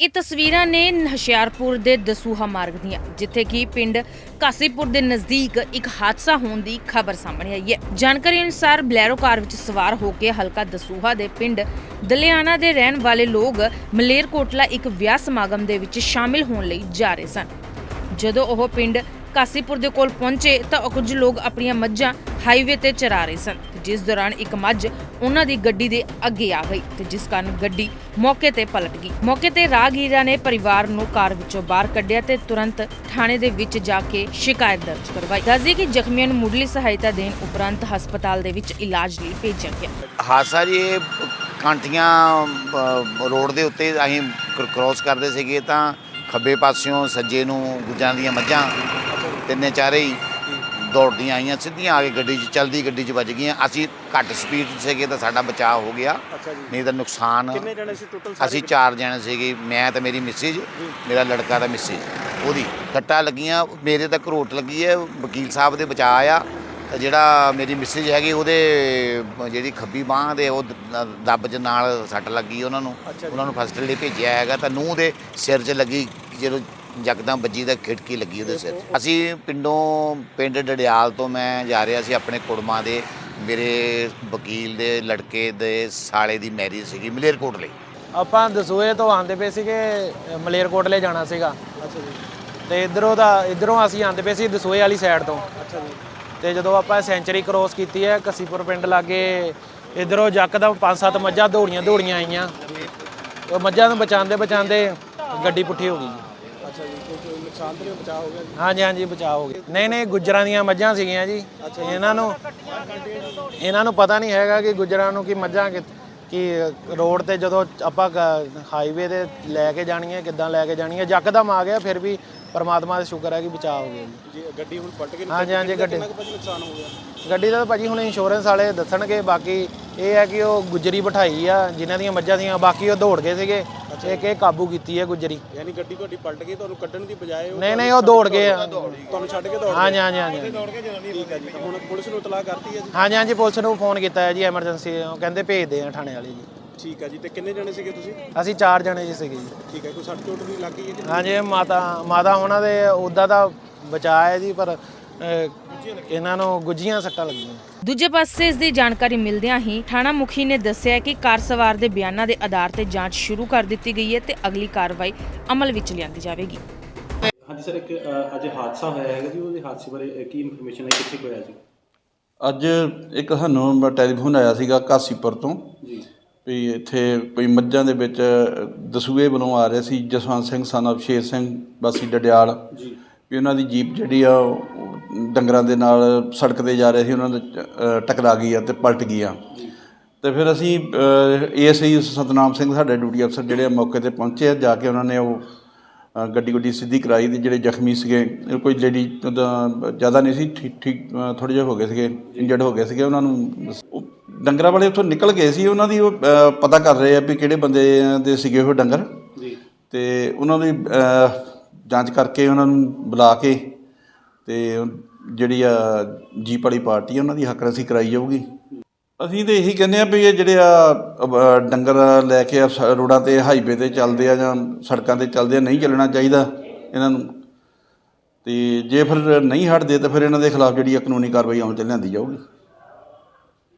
ਇਹ ਤਸਵੀਰਾਂ ਨੇ ਹੁਸ਼ਿਆਰਪੁਰ ਦੇ ਦਸੂਹਾ ਮਾਰਗ ਦੀਆਂ, ਜਿੱਥੇ ਕਿ ਪਿੰਡ ਕਾਸੀਪੁਰ ਦੇ ਨਜ਼ਦੀਕ ਇੱਕ ਹਾਦਸਾ ਹੋਣ ਦੀ ਖਬਰ ਸਾਹਮਣੇ ਆਈ ਹੈ। ਜਾਣਕਾਰੀ ਅਨੁਸਾਰ ਬਲੈਰੋ ਕਾਰ ਵਿੱਚ ਸਵਾਰ ਹੋ ਕੇ ਹਲਕਾ ਦਸੂਹਾ ਦੇ ਪਿੰਡ ਦਲਿਆਣਾ ਦੇ ਰਹਿਣ ਵਾਲੇ ਲੋਕ ਮਲੇਰਕੋਟਲਾ ਇੱਕ ਵਿਆਹ ਸਮਾਗਮ ਦੇ ਵਿੱਚ ਸ਼ਾਮਿਲ ਹੋਣ ਲਈ ਜਾ ਰਹੇ ਸਨ। ਜਦੋਂ ਉਹ ਪਿੰਡ ਕਾਸੀਪੁਰ ਦੇ ਕੋਲ ਪਹੁੰਚੇ ਤਾਂ ਕੁਝ ਲੋਕ ਆਪਣੀਆਂ ਮੱਝਾਂ ਹਾਈਵੇ ਤੇ ਚਰਾ ਰਹੇ ਸਨ ਜਿਸ ਦੌਰਾਨ ਇੱਕ ਮੱਝ ਉਹਨਾਂ ਦੀ ਗੱਡੀ ਦੇ ਅੱਗੇ ਆ ਗਈ ਤੇ ਜਿਸ ਕਾਰਨ ਗੱਡੀ ਮੌਕੇ ਤੇ ਪਲਟ ਗਈ। ਮੌਕੇ ਤੇ ਰਾਹਗੀਰਾਂ ਨੇ ਪਰਿਵਾਰ ਨੂੰ ਕਾਰ ਵਿੱਚੋਂ ਬਾਹਰ ਕੱਢਿਆ ਤੇ ਤੁਰੰਤ ਥਾਣੇ ਦੇ ਵਿੱਚ ਜਾ ਕੇ ਸ਼ਿਕਾਇਤ ਦਰਜ ਕਰਵਾਈ। ਦੱਸਦੀ ਕਿ ਜ਼ਖਮੀਆਂ ਨੂੰ ਮੁੱਢਲੀ ਸਹਾਇਤਾ ਦੇਣ ਉਪਰੰਤ ਹਸਪਤਾਲ ਦੇ ਵਿੱਚ ਇਲਾਜ ਲਈ ਭੇਜਿਆ ਗਿਆ। ਹਾਦਸਾ ਜੀ, ਇਹ ਕਾਂਟੀਆਂ ਰੋਡ ਦੇ ਉੱਤੇ ਅਸੀਂ ਕ੍ਰੋਸ ਕਰਦੇ ਸੀਗੇ ਤਾਂ ਖੱਬੇ ਪਾਸਿਓਂ ਸੱਜੇ ਨੂੰ ਗੁੱਜਾਂ ਦੀਆਂ ਮੱਝਾਂ ਤਿੰਨੇ ਚਾਰੇ ਹੀ ਦੌੜਦੀਆਂ ਆਈਆਂ ਸਿੱਧੀਆਂ ਆ ਕੇ ਗੱਡੀ 'ਚ ਚਲਦੀ ਗੱਡੀ 'ਚ ਵੱਜ ਗਈਆਂ। ਅਸੀਂ ਘੱਟ ਸਪੀਡ 'ਚ ਸੀਗੇ ਤਾਂ ਸਾਡਾ ਬਚਾਅ ਹੋ ਗਿਆ। ਅੱਛਾ ਜੀ। ਨਹੀਂ ਤਾਂ ਨੁਕਸਾਨ ਕਿੰਨੇ ਜਣੇ ਸੀ ਟੋਟਲ ਅਸੀਂ ਚਾਰ ਜਣੇ ਸੀਗੇ ਮੈਂ ਤੇ ਮੇਰੀ ਮਿਸਿਜ ਮੇਰਾ ਲੜਕਾ ਤਾਂ ਮਿਸਿਜ ਉਹਦੀ ਕੱਟਾ ਲੱਗੀਆਂ ਮੇਰੇ ਤਾਂ ਘਰੋਟ ਲੱਗੀ ਹੈ ਵਕੀਲ ਸਾਹਿਬ ਦੇ ਬਚਾਅ ਆ। ਤੇ ਜਿਹੜਾ ਮੇਰੀ ਮਿਸਿਜ ਹੈਗੀ ਉਹਦੇ ਜਿਹੜੀ ਖੱਬੀ ਬਾਹ ਦੇ ਉਹ ਦ- ਦੱਬ ਚ ਨਾਲ ਸੱਟ ਲੱਗੀ ਉਹਨਾਂ ਨੂੰ। ਉਹਨਾਂ ਨੂੰ ਫਸਟ ਲਈ ਭੇਜਿਆ ਹੈਗਾ ਤਾਂ ਨੂੰਹ ਦੇ ਸਿਰ 'ਚ ਲੱਗੀ ਜਦੋਂ ਯਕਦਮ ਵੱਜੀ ਤਾਂ ਖਿੜਕੀ ਲੱਗੀ ਉਹਦੇ ਸਿਰ 'ਚ। ਅਸੀਂ ਪਿੰਡੋਂ ਪਿੰਡ ਡੜਿਆਲ ਤੋਂ ਮੈਂ ਜਾ ਰਿਹਾ ਸੀ ਆਪਣੇ ਕੁੜਮਾਂ ਦੇ ਮੇਰੇ ਵਕੀਲ ਦੇ ਲੜਕੇ ਦੇ ਸਾਲੇ ਦੀ ਮੈਰਿਜ ਸੀਗੀ ਮਲੇਰਕੋਟਲੇ ਆਪਾਂ ਦਸੂਏ ਤੋਂ ਆਂਦੇ ਪਏ ਸੀਗੇ ਮਲੇਰਕੋਟਲੇ ਜਾਣਾ ਸੀਗਾ। ਅੱਛਾ ਜੀ। ਤੇ ਇਧਰੋਂ ਦਾ ਇਧਰੋਂ ਅਸੀਂ ਆਂਦੇ ਪਏ ਸੀ ਦਸੂਏ ਵਾਲੀ ਸਾਈਡ ਤੋਂ। ਅੱਛਾ ਜੀ। ਤੇ ਜਦੋਂ ਆਪਾਂ ਸੈਂਚਰੀ ਕ੍ਰੋਸ ਕੀਤੀ ਹੈ ਕਸੀਪੁਰ ਪਿੰਡ ਲਾਗੇ ਇਧਰੋਂ ਜੱਕਦਮ ਪੰਜ ਸੱਤ ਮੱਝਾਂ ਦੌੜੀਆਂ ਦੌੜੀਆਂ ਆਈਆਂ। ਉਹ ਮੱਝਾਂ ਨੂੰ ਬਚਾਉਂਦੇ ਬਚਾਉਂਦੇ ਗੱਡੀ ਪੁੱਠੀ ਹੋ ਗਈ। ਅੱਛਾ ਜੀ ਕੋਈ ਨੁਕਸਾਨ ਤਾਂ ਨਹੀਂ ਬਚਾਅ ਹੋ ਗਿਆ? ਜੀ ਹਾਂਜੀ ਹਾਂਜੀ ਬਚਾਅ ਹੋ ਗਿਆ। ਨਹੀਂ ਨਹੀਂ ਗੁੱਜਰਾਂ ਦੀਆਂ ਮੱਝਾਂ ਸੀਗੀਆਂ ਜੀ। ਇਹਨਾਂ ਨੂੰ ਇਹਨਾਂ ਨੂੰ ਪਤਾ ਨਹੀਂ ਹੈਗਾ ਕਿ ਗੁੱਜਰਾਂ ਨੂੰ ਕਿ ਮੱਝਾਂ ਕਿ ਕਿ ਰੋਡ ਤੇ ਜਦੋਂ ਆਪਾਂ ਹਾਈਵੇ ਤੇ ਲੈ ਕੇ ਜਾਣੀਆਂ ਕਿੱਦਾਂ ਲੈ ਕੇ ਜਾਣੀਆਂ ਯਕਦਮ ਆ ਗਿਆ ਫਿਰ ਵੀ ਪਰਮਾਤਮਾ ਦਾ ਸ਼ੁਕਰ ਹੈ ਕਿ ਬਚਾਅ ਹੋ ਗਿਆ ਜੀ। ਜੀ ਗੱਡੀ ਹੁਣ ਪਲਟ ਗਈ ਹਾਂਜੀ, ਹਾਂਜੀ, ਗੱਡੀ- ਕਿੰਨਾ ਕੁ ਭਾਜੀ ਨੁਕਸਾਨ ਹੋ ਗਿਆ? ਗੱਡੀ ਦਾ ਤਾਂ ਭਾਜੀ ਹੁਣ ਇੰਸ਼ੋਰੈਂਸ ਵਾਲੇ ਦੱਸਣਗੇ ਬਾਕੀ ਇਹ ਹੈ ਕਿ ਉਹ ਗੁੱਜਰੀ ਬਿਠਾਈ ਆ ਜਿਨ੍ਹਾਂ ਦੀਆਂ ਮੱਝਾਂ ਸੀਆਂ ਬਾਕੀ ਉਹ ਦੌੜ ਗਏ ਸੀਗੇ। ਇੱਕ ਇਹ ਕਾਬੂ ਕੀਤੀ ਹੈ ਗੁੱਜਰੀ। ਯਾਨੀ ਗੱਡੀ ਤੁਹਾਡੀ ਪਲਟ ਗਈ ਤੁਹਾਨੂੰ ਕੱਢਣ ਦੀ ਬਜਾਏ ਉਹ ਨਹੀਂ ਨਹੀਂ ਉਹ ਦੌੜ ਗਏ ਆ। ਤੁਹਾਨੂੰ ਛੱਡ ਕੇ ਦੌੜ ਹਾਂਜੀ ਹਾਂਜੀ ਹਾਂਜੀ। ਠੀਕ ਹੈ ਜੀ ਤਾਂ ਹੁਣ ਪੁਲਿਸ ਨੂੰ ਇਤਲਾਹ ਕਰਤੀ ਹੈ ਜੀ? ਹਾਂਜੀ ਹਾਂਜੀ ਪੁਲਿਸ ਨੂੰ ਫੋਨ ਕੀਤਾ ਹੈ ਜੀ ਐਮਰਜੈਂਸੀ ਉਹ ਕਹਿੰਦੇ ਭੇਜਦੇ ਆ ਥਾਣੇ ਵਾਲੇ ਜੀ। ਠੀਕ ਹੈ ਜੀ ਤੇ ਕਿੰਨੇ ਜਣੇ ਸੀਗੇ ਤੁਸੀਂ? ਅਸੀਂ ਚਾਰ ਜਣੇ ਜੀ ਸੀਗੇ ਜੀ। ਠੀਕ ਹੈ ਕੋਈ ਸੱਟ ਚੋਟ ਨਹੀਂ ਲੱਗੀ ਹੈ ਕਿ ਹਾਂਜੀ ਇਹ ਮਾਤਾ ਮਾਤਾ ਉਹਨਾਂ ਦੇ ਉਦਾਂ ਦਾ ਬਚਾਅ ਹੈ ਜੀ ਪਰ ਅਹ, ਇਹਨਾਂ ਨੂੰ ਗੁੱਜੀਆਂ ਸੱਟਾਂ ਲੱਗੀਆਂ। ਦੂਜੇ ਪਾਸੇ ਇਸ ਦੀ ਜਾਣਕਾਰੀ ਮਿਲਦਿਆਂ ਹੀ ਥਾਣਾ ਮੁਖੀ ਨੇ ਦੱਸਿਆ ਕਿ ਕਾਰ ਸਵਾਰ ਦੇ ਬਿਆਨਾਂ ਦੇ ਆਧਾਰ ਤੇ ਜਾਂਚ ਸ਼ੁਰੂ ਕਰ ਦਿੱਤੀ ਗਈ ਹੈ ਤੇ ਅਗਲੀ ਕਾਰਵਾਈ ਅਮਲ ਵਿੱਚ ਲਿਆਂਦੀ ਜਾਵੇਗੀ। ਹਾਂਜੀ ਸਰ ਇੱਕ ਅ, ਅੱਜ ਹਾਦਸਾ ਹੋਇਆ ਹੈਗਾ ਜੀ ਉਹਦੇ ਹਾਦਸੇ ਬਾਰੇ ਅ, ਕੀ ਇਨਫੋਰਮੇਸ਼ਨ ਹੈ ਕਿੱਥੇ ਕੁ ਹੋਇਆ ਜੀ? ਅੱਜ ਇੱਕ ਸਾਨੂੰ ਟੈਲੀਫੋਨ ਆਇਆ ਸੀਗਾ ਕਾਸੀਪੁਰ ਤੋਂ। ਜੀ। ਵੀ ਇੱਥੇ ਕੋਈ ਮੱਝਾਂ ਦੇ ਵਿੱਚ ਦਸੂਏ ਵੱਲੋਂ ਆ ਰਹੇ ਸੀ ਜਸਵੰਤ ਸਿੰਘ son of ਸ਼ੇਰ ਸਿੰਘ ਵਾਸੀ ਡਡਿਆਲ। ਜੀ। ਵੀ ਉਹਨਾਂ ਦੀ ਜੀਪ ਜਿਹੜੀ ਆ ਉਹ ਡੰਗਰਾਂ ਦੇ ਨਾਲ ਸੜਕ ਤੇ ਜਾ ਰਹੇ ਸੀ ਉਹਨਾਂ ਦੇ ਟਕਰਾ ਗਈ ਆ ਤੇ ਪਲਟ ਗਈ ਆ। ਤੇ ਫਿਰ ਅਸੀਂ ਏਐਸਆਈ ਸਤਨਾਮ ਸਿੰਘ ਸਾਡੇ ਡਿਊਟੀ ਅਫਸਰ ਜਿਹੜੇ ਮੌਕੇ ਤੇ ਪਹੁੰਚੇ ਆ ਜਾ ਕੇ ਉਹਨਾਂ ਨੇ ਉਹ ਗੱਡੀ ਗੁੱਡੀ ਸਿੱਧੀ ਕਰਾਈ ਤੇ ਜਿਹੜੇ ਜ਼ਖਮੀ ਸੀਗੇ ਕੋਈ ਲੇਡੀ ਜ਼ਿਆਦਾ ਨਹੀਂ ਸੀ ਠੀਕ ਠੀਕ ਥੋੜੇ ਜਿਹੇ ਹੋ ਗਏ ਸੀਗੇ ਇੰਜਰਡ ਹੋ ਗਏ ਸੀਗੇ ਉਹਨਾਂ ਨੂੰ ਡੰਗਰਾਂ ਵਾਲੇ ਉੱਥੋਂ ਨਿਕਲ ਗਏ ਸੀ ਉਹਨਾਂ ਦੀ ਉਹ ਅ, ਪਤਾ ਕਰ ਰਹੇ ਆ ਵੀ ਕਿਹੜੇ ਬੰਦੇ ਦੇ ਸੀਗੇ ਉਹ ਡੰਗਰ। ਜੀ। ਤੇ ਉਹਨਾਂ ਦੀ ਅ, ਜਾਂਚ ਕਰਕੇ ਉਹਨਾਂ ਨੂੰ ਬੁਲਾ ਕੇ ਤੇ ਉਹ ਜਿਹੜੀ ਆ ਜੀਪ ਵਾਲੀ ਪਾਰਟੀ ਆ ਉਹਨਾਂ ਦੀ ਹੱਕ ਰਸੀ ਕਰਾਈ ਜਾਊਗੀ। ਅਸੀਂ ਤੇ ਇਹੀ ਕਹਿੰਦੇ ਆ ਵੀ ਇਹ ਜਿਹੜੇ ਆ ਅ, ਡੰਗਰ ਲੈ ਕੇ ਆ ਸ- ਰੋਡਾਂ ਤੇ ਹਾਈਵੇ ਤੇ ਚੱਲਦੇ ਆ ਜਾਂ ਸੜਕਾਂ ਤੇ ਚੱਲਦੇ ਆ ਨਹੀਂ ਚੱਲਣਾ ਚਾਹੀਦਾ ਇਹਨਾਂ ਨੂੰ। ਤੇ ਜੇ ਫਿਰ ਨਹੀਂ ਹਟਦੇ ਤਾਂ ਫਿਰ ਇਹਨਾਂ ਦੇ ਖਿਲਾਫ ਜਿਹੜੀ ਆ ਕਾਨੂੰਨੀ ਕਾਰਵਾਈ ਅਮਲ ਚ ਲਿਆਂਦੀ ਜਾਊਗੀ।